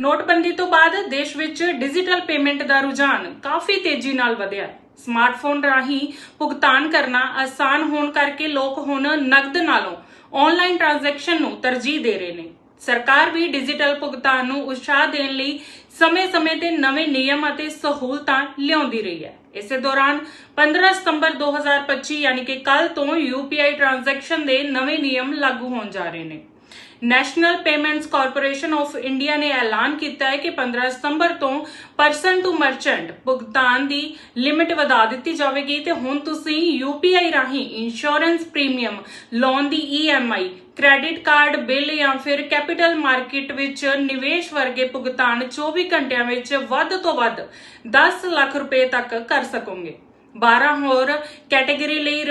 ਨੋਟਬੰਦੀ ਤੋਂ ਬਾਅਦ ਦੇਸ਼ ਵਿੱਚ ਡਿਜੀਟਲ ਪੇਮੈਂਟ ਦਾ ਰੁਝਾਨ ਕਾਫੀ ਤੇਜ਼ੀ ਨਾਲ ਵਧਿਆ। ਹੈ ਸਮਾਰਟਫੋਨ ਰਾਹੀਂ ਭੁਗਤਾਨ ਕਰਨਾ ਆਸਾਨ ਹੋਣ ਕਰਕੇ ਲੋਕ ਹੁਣ ਨਕਦ ਨਾਲੋਂ ਆਨਲਾਈਨ ਟ੍ਰਾਂਜੈਕਸ਼ਨ ਨੂੰ ਤਰਜੀਹ ਦੇ ਰਹੇ ਨੇ। ਸਰਕਾਰ ਵੀ ਡਿਜੀਟਲ ਭੁਗਤਾਨ ਨੂੰ ਉਤਸ਼ਾਹ ਦੇਣ ਲਈ ਸਮੇਂ-ਸਮੇਂ ਤੇ ਨਵੇਂ ਨਿਯਮ ਅਤੇ ਸਹੂਲਤਾਂ ਲਿਆਉਂਦੀ ਰਹੀ ਹੈ। ਇਸੇ ਦੌਰਾਨ 15 ਸਤੰਬਰ 2025 ਯਾਨੀ ਕਿ ਕੱਲ ਤੋਂ UPI ਟ੍ਰਾਂਜੈਕਸ਼ਨ ਦੇ ਨਵੇਂ ਨਿਯਮ ਲਾਗੂ ਹੋਣ ਜਾ ਰਹੇ ਨੇ। National payments corporation of India ਨੇ ਐਲਾਨ ਕੀਤਾ ਹੈ ਕਿ 15 ਸਤੰਬਰ ਤੋਂ ਪਰਸਨ ਟੂ ਮਰਚੈਂਟ ਭੁਗਤਾਨ ਦੀ ਲਿਮਿਟ ਵਧਾ ਦਿੱਤੀ ਜਾਵੇਗੀ ਤੇ ਹੁਣ ਤੁਸੀਂ UPI ਰਾਹੀਂ ਇੰਸ਼ੋਰੈਂਸ ਪ੍ਰੀਮੀਅਮ ਲੋਨ ਦੀ EMI ਕ੍ਰੈਡਿਟ ਕਾਰਡ, ਬਿੱਲ ਜਾਂ ਫਿਰ ਕੈਪੀਟਲ ਮਾਰਕੀਟ ਵਿੱਚ ਨਿਵੇਸ਼ ਵਰਗੇ ਭੁਗਤਾਨ 24 ਘੰਟਿਆਂ ਵਿੱਚ ਵੱਧ ਤੋਂ ਵੱਧ 10 ਲੱਖ ਰੁਪਏ ਤੱਕ ਕਰ ਸਕੋਗੇ। 12 ਹੋਰ ਕੈਟਾਗਰੀ ਲਈ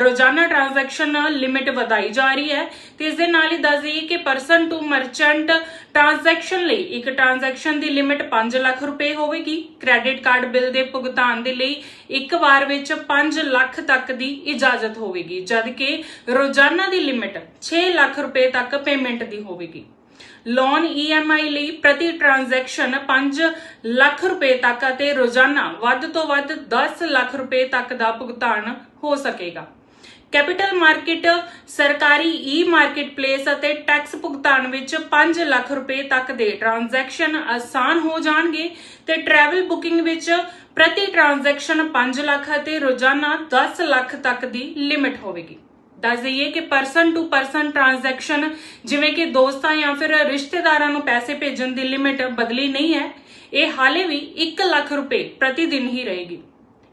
ਰੋਜ਼ਾਨਾ ਟ੍ਰਾਂਜੈਕਸ਼ਨ ਲਿਮਿਟ ਵਧਾਈ ਜਾ ਰਹੀ ਹੈ। ਤੇ ਇਸ ਦੇ ਨਾਲ ਹੀ ਦੱਸ ਦਈਏ ਕਿ ਪਰਸਨ ਟੂ ਮਰਚੈਂਟ ਟ੍ਰਾਂਜੈਕਸ਼ਨ ਲਈ ਇੱਕ ਟ੍ਰਾਂਜੈਕਸ਼ਨ ਦੀ ਲਿਮਿਟ 5 ਲੱਖ ਰੁਪਏ ਹੋਵੇਗੀ। ਕ੍ਰੈਡਿਟ ਕਾਰਡ ਬਿੱਲ ਦੇ ਭੁਗਤਾਨ ਦੇ ਲਈ ਇੱਕ ਵਾਰ ਵਿੱਚ 5 ਲੱਖ ਤੱਕ ਦੀ ਇਜਾਜ਼ਤ ਹੋਵੇਗੀ, ਜਦਕਿ ਰੋਜ਼ਾਨਾ ਦੀ ਲਿਮਿਟ 6 ਲੱਖ ਰੁਪਏ ਤੱਕ ਪੇਮੈਂਟ ਦੀ ਹੋਵੇਗੀ। ਲੋਨ EMI ਲਈ ਪ੍ਰਤੀ ਟ੍ਰਾਂਜੈਕਸ਼ਨ 5 ਲੱਖ ਰੁਪਏ ਤੱਕ ਅਤੇ ਰੋਜ਼ਾਨਾ ਵੱਧ ਤੋਂ ਵੱਧ 10 ਲੱਖ ਰੁਪਏ ਤੱਕ ਦਾ ਭੁਗਤਾਨ ਹੋ ਸਕੇਗਾ। ਕੈਪੀਟਲ ਮਾਰਕੀਟ ਸਰਕਾਰੀ ਈ ਮਾਰਕੀਟ ਪਲੇਸ ਅਤੇ ਟੈਕਸ ਭੁਗਤਾਨ ਵਿੱਚ 5 ਲੱਖ ਰੁਪਏ ਤੱਕ ਦੇ ਟ੍ਰਾਂਜੈਕਸ਼ਨ ਆਸਾਨ ਹੋ ਜਾਣਗੇ ਤੇ ਟਰੈਵਲ ਬੁਕਿੰਗ ਵਿੱਚ ਪ੍ਰਤੀ ਟ੍ਰਾਂਜੈਕਸ਼ਨ 5 ਲੱਖ ਅਤੇ ਰੋਜ਼ਾਨਾ 10 ਲੱਖ ਤੱਕ ਦੀ ਲਿਮਿਟ ਹੋਵੇਗੀ। ਦੱਸ ਦਈਏ ਕਿ ਪਰਸਨ ਟੂ ਪਰਸਨ ਟ੍ਰਾਂਜੈਕਸ਼ਨ ਜਿਵੇਂ ਕਿ ਦੋਸਤਾਂ ਜਾਂ ਫਿਰ ਰਿਸ਼ਤੇਦਾਰਾਂ ਨੂੰ ਪੈਸੇ ਭੇਜਣ ਦੀ ਲਿਮਿਟ ਬਦਲੀ ਨਹੀਂ ਹੈ, ਇਹ ਹਾਲੇ ਵੀ 1 ਲੱਖ ਰੁਪਏ ਪ੍ਰਤੀ ਦਿਨ ਹੀ ਰਹੇਗੀ।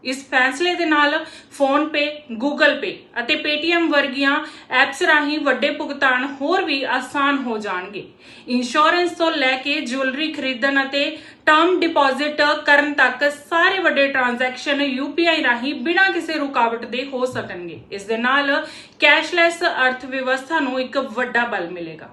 ਇਸ ਫੈਸਲੇ ਦੇ ਨਾਲ ਫੋਨ ਪੇ ਗੂਗਲ ਪੇ ਅਤੇ ਪੇਟੀਐਮ ਵਰਗੀਆਂ ਐਪਸ ਰਾਹੀਂ ਵੱਡੇ ਭੁਗਤਾਨ ਹੋਰ ਵੀ ਆਸਾਨ ਹੋ ਜਾਣਗੇ। ਇੰਸ਼ੋਰੈਂਸ ਤੋਂ ਲੈ ਕੇ ਜੁਐਲਰੀ ਖਰੀਦਣ ਅਤੇ ਟਰਮ ਡਿਪੋਜ਼ਿਟ ਕਰਨ ਤੱਕ ਸਾਰੇ ਵੱਡੇ ਟ੍ਰਾਂਜੈਕਸ਼ਨ UPI ਰਾਹੀਂ ਬਿਨਾਂ ਕਿਸੇ ਰੁਕਾਵਟ ਦੇ ਹੋ ਸਕਣਗੇ। ਇਸ ਦੇ ਨਾਲ ਕੈਸ਼ਲੈਸ ਅਰਥ ਵਿਵਸਥਾ ਨੂੰ ਇੱਕ ਵੱਡਾ ਬਲ ਮਿਲੇਗਾ।